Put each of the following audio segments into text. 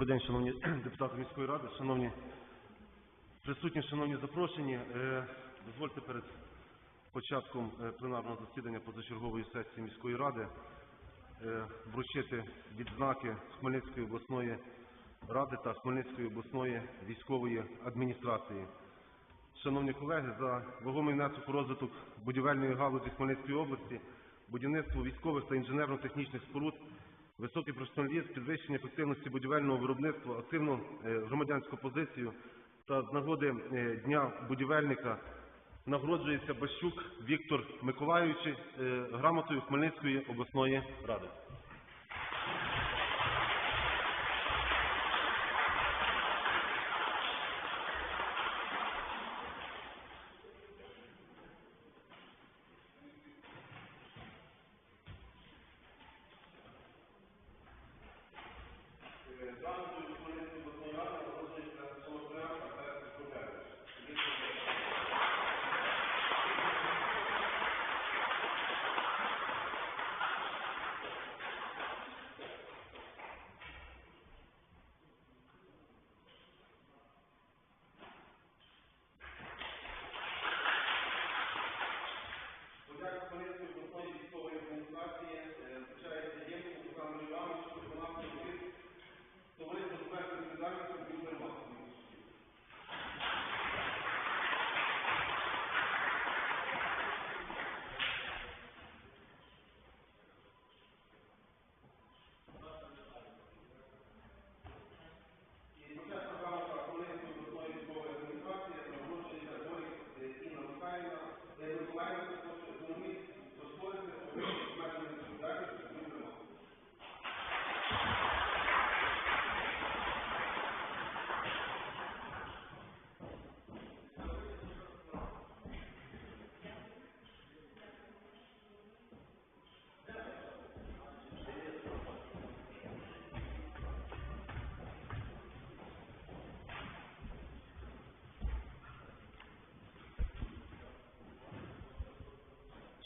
Добрий день, шановні депутати міської ради, шановні присутні, шановні запрошені. Е, Дозвольте перед початком е, пленарного засідання позачергової сесії міської ради е, вручити відзнаки Хмельницької обласної ради та Хмельницької обласної військової адміністрації. Шановні колеги, за вагомий внесок у розвиток будівельної галузі Хмельницької області, будівництво військових та інженерно-технічних споруд, високий професіоналізм, підвищення ефективності будівельного виробництва, активну е, громадянську позицію та з нагоди е, Дня будівельника нагороджується Бащук Віктор Миколайович е, грамотою Хмельницької обласної ради.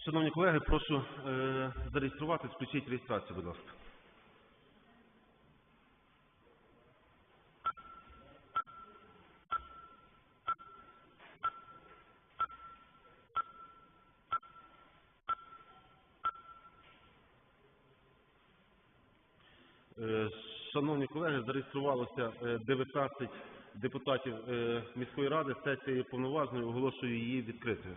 Шановні колеги, прошу е, зареєструвати, включіть реєстрацію, будь ласка. Е, Шановні колеги, зареєструвалося е, 19 депутатів е, міської ради. Сесія є повноважною, оголошую її відкритою.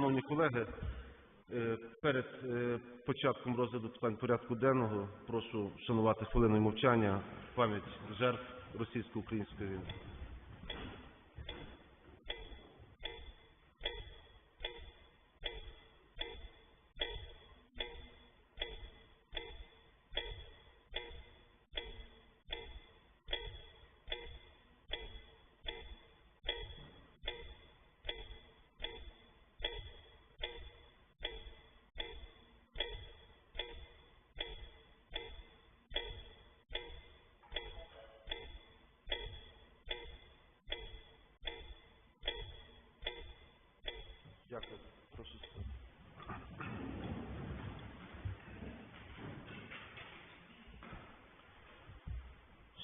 Шановні колеги, Е, Перед е, початком розгляду питань порядку денного прошу вшанувати хвилиною мовчання пам'ять жертв російсько-української війни.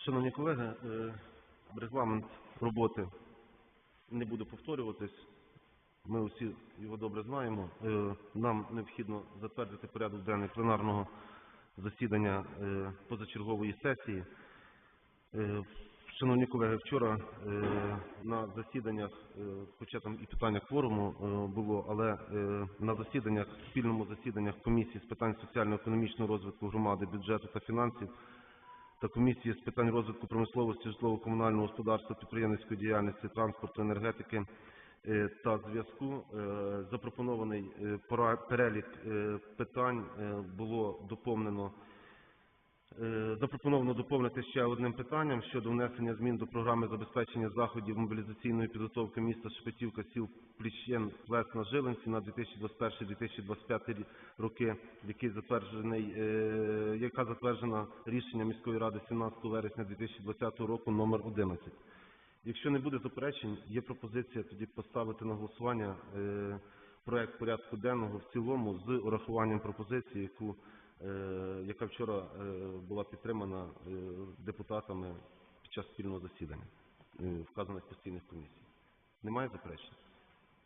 Шановні колеги, е, регламент роботи не буду повторюватись. Ми усі його добре знаємо. Е, Нам необхідно затвердити порядок денний пленарного засідання е, позачергової сесії. Шановні колеги, вчора на засіданнях, хоча там і питання кворуму було, але на засіданнях, спільному засіданнях комісії з питань соціально-економічного розвитку громади, бюджету та фінансів та комісії з питань розвитку промисловості, житлово-комунального господарства, підприємницької діяльності, транспорту, енергетики е, та зв'язку е, запропонований е, перелік питань було доповнено Запропоновано доповнити ще одним питанням щодо внесення змін до програми забезпечення заходів мобілізаційної підготовки міста Шепетівка, сіл Пліщен, Плесна, Жилинці на 2021-2025 роки, який затверджений, яка затверджена рішенням міської ради 17 вересня 2020 року номер 11. Якщо не буде заперечень, є пропозиція тоді поставити на голосування е, проект порядку денного в цілому з урахуванням пропозиції, яку е, яка вчора е, була підтримана депутатами під час спільного засідання вказаних постійних комісій. Немає заперечень?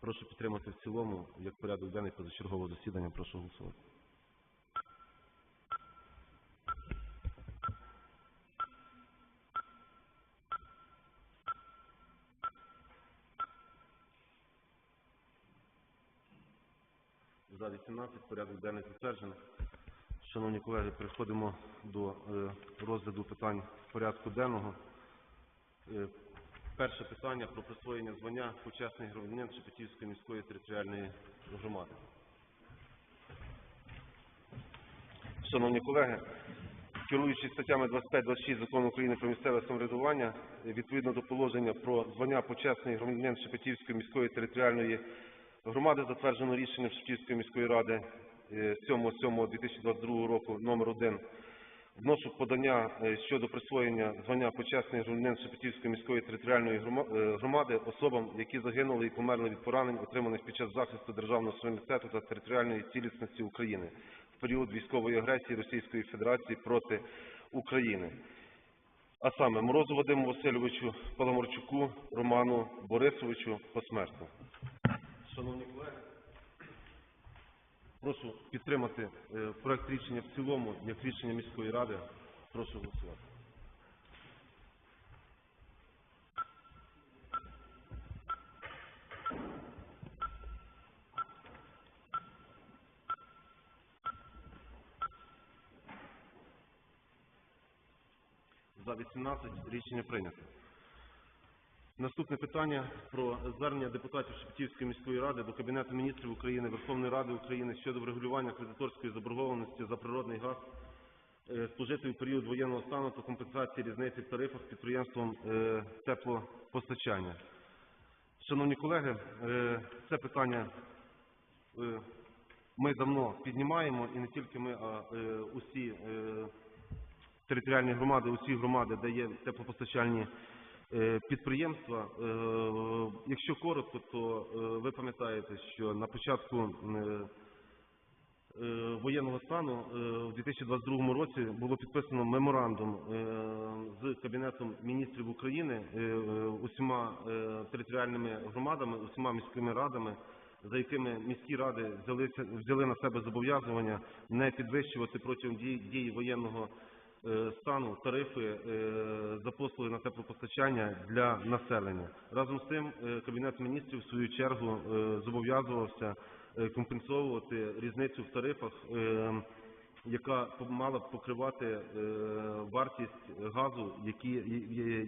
Прошу підтримати в цілому як порядок денний позачергового засідання. Прошу голосувати. За 18 порядок денний затверджений. Шановні колеги, переходимо до е, розгляду питань порядку денного. Е, Перше питання про присвоєння звання почесний громадянин Шепетівської міської територіальної громади. Шановні колеги, керуючись статтями 25-26 Закону України про місцеве самоврядування, відповідно до положення про звання почесний громадянин Шепетівської міської територіальної громади, затверджено рішенням Шепетівської міської ради е, 7.7.2022 року номер 1 Вношу подання е, щодо присвоєння звання почесний громадянин Шепетівської міської територіальної е, громади особам, які загинули і померли від поранень, отриманих під час захисту державного суверенітету та територіальної цілісності України в період військової агресії Російської Федерації проти України. А саме Морозу Вадиму Васильовичу, Паламарчуку, Роману Борисовичу посмертно. Шановні колеги, Прошу підтримати е, проект рішення в цілому як рішення міської ради. Прошу голосувати. За 18 рішення прийнято. Наступне питання про звернення депутатів Шептівської міської ради до Кабінету міністрів України, Верховної Ради України щодо врегулювання кредиторської заборгованості за природний газ е, спожитий у період воєнного стану та компенсації різниці в тарифах підприємством е, теплопостачання. Шановні колеги, е, це питання ми давно піднімаємо і не тільки ми, а усі територіальні громади, усі громади, де є теплопостачальні підприємства. Е, Якщо коротко, то е, ви пам'ятаєте, що на початку е, е, воєнного стану е, у 2022 році було підписано меморандум е, з Кабінетом міністрів України е, е, усіма е, територіальними громадами, усіма міськими радами, за якими міські ради взяли на себе зобов'язування не підвищувати протягом дії, воєнного е, стану тарифи е, за послуги на теплопостачання для населення. Разом з тим, е, Кабінет міністрів в свою чергу е, зобов'язувався е, компенсовувати різницю в тарифах, е, яка мала б покривати е, вартість газу,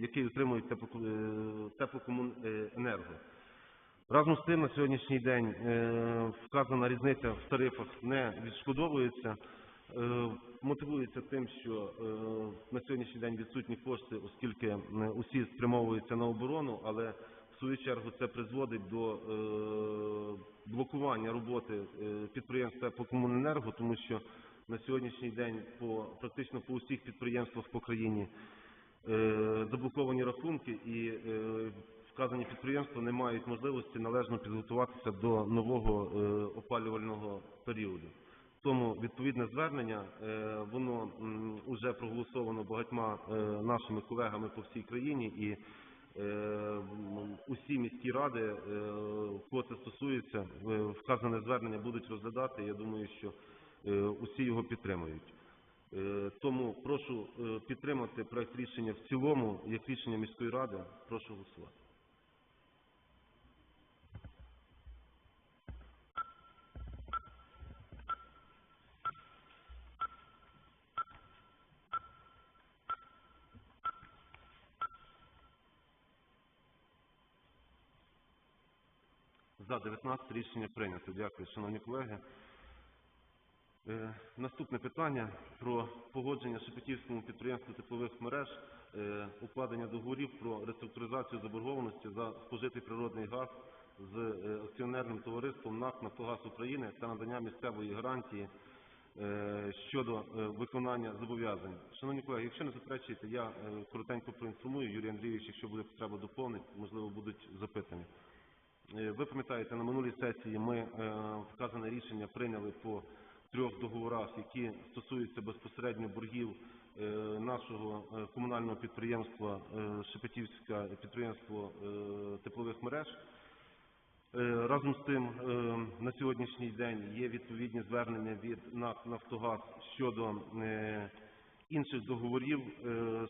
який отримують теплоко- е, теплокомуненерго. Разом з тим, на сьогоднішній день е, вказана різниця в тарифах не відшкодовується. Мотивується тим, що е, на сьогоднішній день відсутні кошти, оскільки е, усі спрямовуються на оборону, але в свою чергу це призводить до е, блокування роботи е, підприємств теплокомуненерго, тому що на сьогоднішній день по практично по усіх підприємствах по країні заблоковані рахунки і вказані підприємства не мають можливості належно підготуватися до нового опалювального періоду. Тому відповідне звернення е, воно вже проголосовано багатьма е, нашими колегами по всій країні і е, усі міські ради, кого це стосується, вказане звернення будуть розглядати. Я думаю, що усі його підтримують. Тому прошу підтримати проект рішення в цілому, як рішення міської ради. Прошу голосувати. За 19 рішення прийнято. Дякую, шановні колеги. Е, Наступне питання про погодження Шепетівському підприємству теплових мереж е, укладення договорів про реструктуризацію заборгованості за спожитий природний газ з е, акціонерним товариством НАК «Нафтогаз України» та надання місцевої гарантії щодо виконання зобов'язань. Шановні колеги, якщо не заперечуєте, я коротенько проінформую Юрій Андрійович, якщо буде потреба доповнити, можливо, будуть запитання. Е, Ви пам'ятаєте, на минулій сесії ми е, вказане рішення прийняли по трьох договорах, які стосуються безпосередньо боргів е, нашого комунального підприємства Шепетівське підприємство теплових мереж. Разом з тим, на сьогоднішній день є відповідні звернення від НАК «Нафтогаз» щодо інших договорів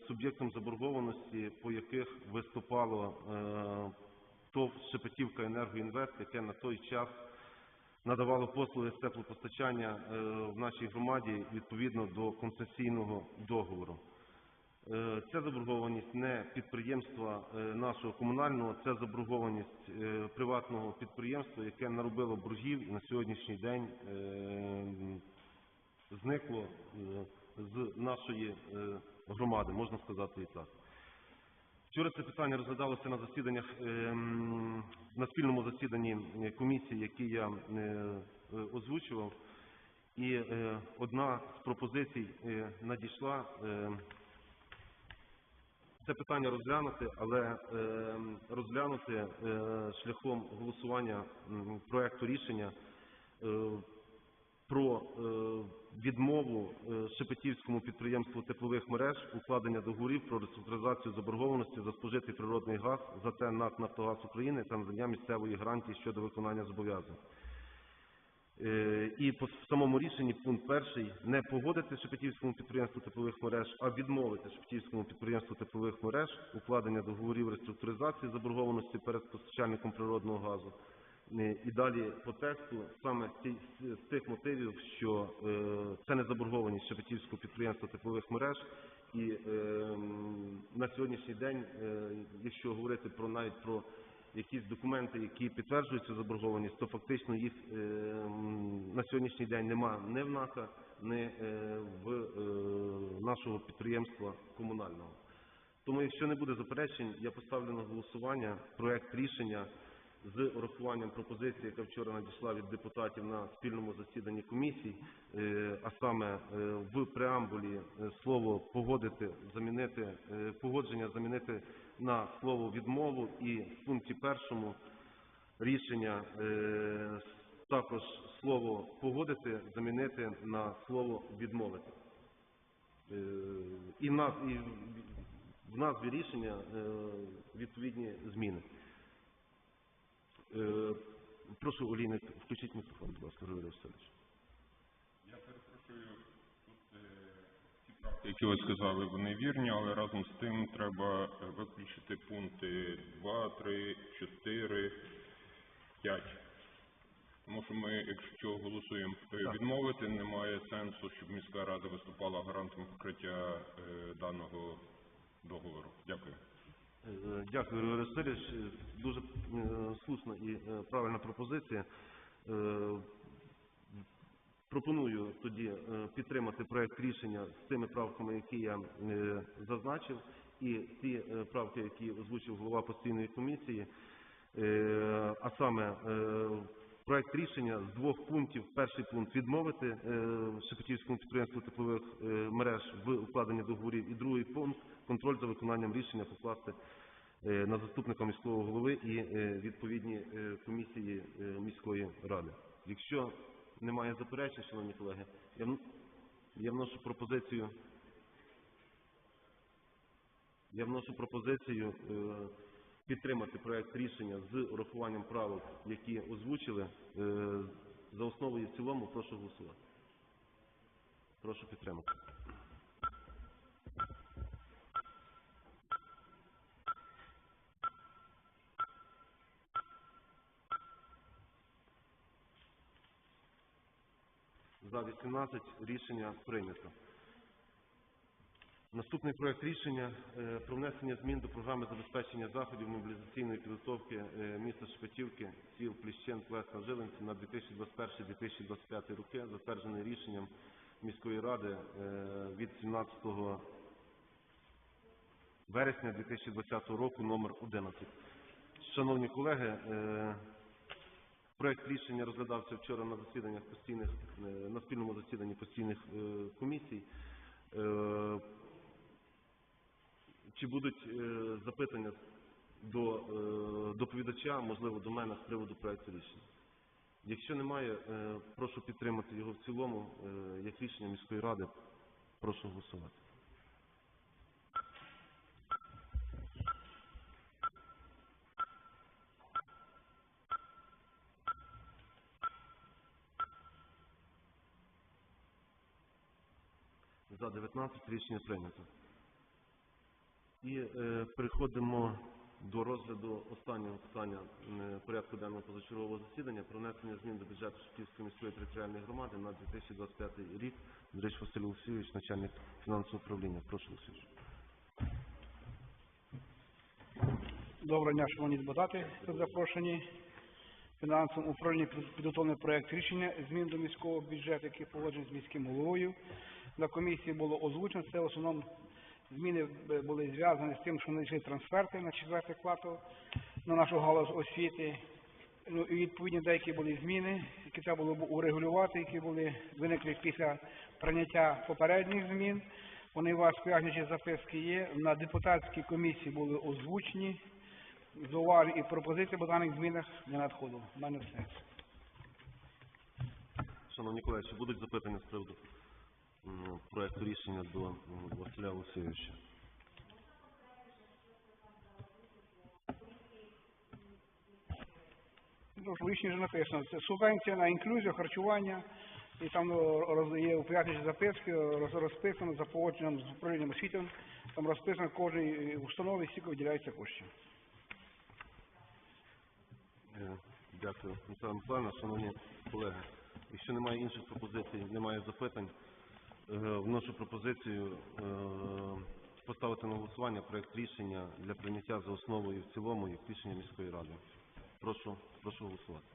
суб'єктом заборгованості, по яких виступало ТОВ Шепетівка Енергоінвест, яке на той час надавало послуги з теплопостачання е, в нашій громаді відповідно до концесійного договору. Це заборгованість не підприємства е, нашого комунального, це заборгованість е, приватного підприємства, яке наробило боргів і на сьогоднішній день зникло з нашої громади, можна сказати і так. Вчора це питання розглядалося на засіданнях ем, на спільному засіданні комісії, які я е, озвучував. І е, одна з пропозицій е, надійшла це питання розглянути, але е, розглянути шляхом голосування проекту рішення про е, відмову е, Шепетівському підприємству теплових мереж укладення договорів про реструктуризацію заборгованості за спожитий природний газ за те НАК «Нафтогаз України» та надання місцевої гарантії щодо виконання зобов'язань. Е, І по самому рішенні пункт перший не погодити Шепетівському підприємству теплових мереж, а відмовити Шепетівському підприємству теплових мереж укладення договорів реструктуризації заборгованості перед постачальником природного газу. Е, І далі по тексту саме з тих мотивів, що е, це не заборгованість Шепетівського підприємства теплових мереж, і е, на сьогоднішній день, е, якщо говорити про навіть про якісь документи, які підтверджують цю заборгованість, то фактично їх е, на сьогоднішній день нема ні в НАКа, ні е, в нашого підприємства комунального. Тому, якщо не буде заперечень, я поставлю на голосування проект рішення з урахуванням пропозиції, яка вчора надійшла від депутатів на спільному засіданні комісій, е, а саме е, в преамбулі е, слово погодити замінити погодження замінити на слово відмову і в пункті першому рішення також слово погодити замінити на слово відмовити. І в назві рішення відповідні зміни. Е, Прошу, Олійник, включіть мікрофон, будь ласка, Григорій Васильович. Я перепрошую, тут е, ці правки, які ви сказали, вони вірні, але разом з тим треба е, виключити пункти 2, 3, 4, 5. Тому що ми, якщо голосуємо відмовити, немає сенсу, щоб міська рада виступала гарантом покриття даного договору. Дякую. Е, Дякую, Григорій Васильович. Е, Дуже е, слушна і правильна пропозиція. Пропоную тоді підтримати проект рішення з тими правками, які я зазначив, і ті правки, які озвучив голова постійної комісії, а саме проект рішення з двох пунктів. Перший пункт відмовити е, Шепетівському підприємству теплових е, мереж в укладенні договорів, і другий пункт контроль за виконанням рішення покласти е, на заступника міського голови і відповідні комісії міської ради. Якщо немає заперечень, шановні колеги, я, вн- я вношу пропозицію. Я вношу пропозицію підтримати проект рішення з урахуванням правок, які озвучили е, за основу і в цілому. Прошу голосувати. Прошу підтримати. За 18 рішення прийнято. Наступний проект рішення е, про внесення змін до програми забезпечення заходів мобілізаційної підготовки е, міста Шепетівки, сіл Пліщен, Плесна, Жилинці на 2021-2025 роки, затверджений рішенням міської ради е, від 17 вересня 2020 року номер 11. Шановні колеги, проект рішення розглядався вчора на засіданнях постійних на спільному засіданні постійних комісій. Чи будуть е, запитання до е, доповідача, можливо, до мене з приводу проекту рішення? Якщо немає, е, прошу підтримати його в цілому як рішення міської ради. Прошу голосувати. За 19 рішення прийнято. І е, переходимо до розгляду останнього питання е, порядку денного позачергового засідання про внесення змін до бюджету Шевківської міської територіальної громади на 2025 рік. Андрій Василь Олексійович, начальник фінансового управління. Прошу Олексійович. Доброго дня, шановні депутати, запрошені. Фінансовим управлінням під- підготовлений проект рішення змін до міського бюджету, який погоджений з міським головою. На комісії було озвучено. Це в основному зміни е, були зв'язані з тим, що знайшли трансферти на четвертий квартал на нашу галузь освіти. Ну і відповідні деякі були зміни, які треба було урегулювати, які були виникли після прийняття попередніх змін. Вони у вас пояснюючі записки є. На депутатській комісії були озвучені. Зауважень і пропозицій по даних змінах не надходило. У мене все. Шановні колеги, чи будуть запитання з приводу проекту рішення до Василя Олексійовича? В рішенні вже написано. Це субвенція на інклюзію, харчування. І там е, є у пояснюючі записки розписано за погодженням з управлінням освіти. Там розписано кожній е, установі, скільки виділяється коштів. Е, Дякую, Михайло Михайловна. Шановні колеги, якщо немає інших пропозицій, немає запитань, вношу пропозицію е, поставити на голосування проект рішення для прийняття за основу і в цілому як рішення міської ради. Прошу, прошу голосувати.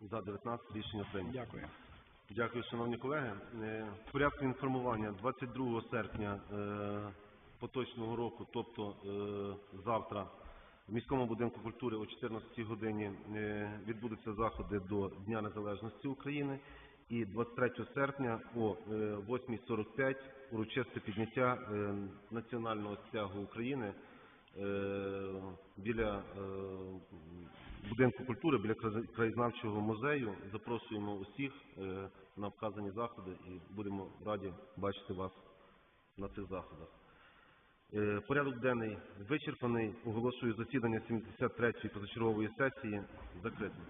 За 19 рішення прийнято. Дякую. Дякую, шановні колеги. Е, В порядку інформування 22 серпня е, поточного року, тобто е, завтра, в міському будинку культури о 14 годині відбудуться заходи до Дня Незалежності України. І 23 серпня о е, 8.45 урочисте підняття національного стягу України біля будинку культури, біля краєзнавчого музею. Запрошуємо усіх е, на вказані заходи і будемо раді бачити вас на цих заходах. Е, Порядок денний вичерпаний. Оголошую засідання 73-ї позачергової сесії закритим.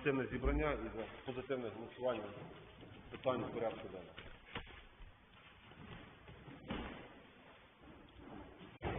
Оперативне зібрання і за позитивне голосування питань порядку денного.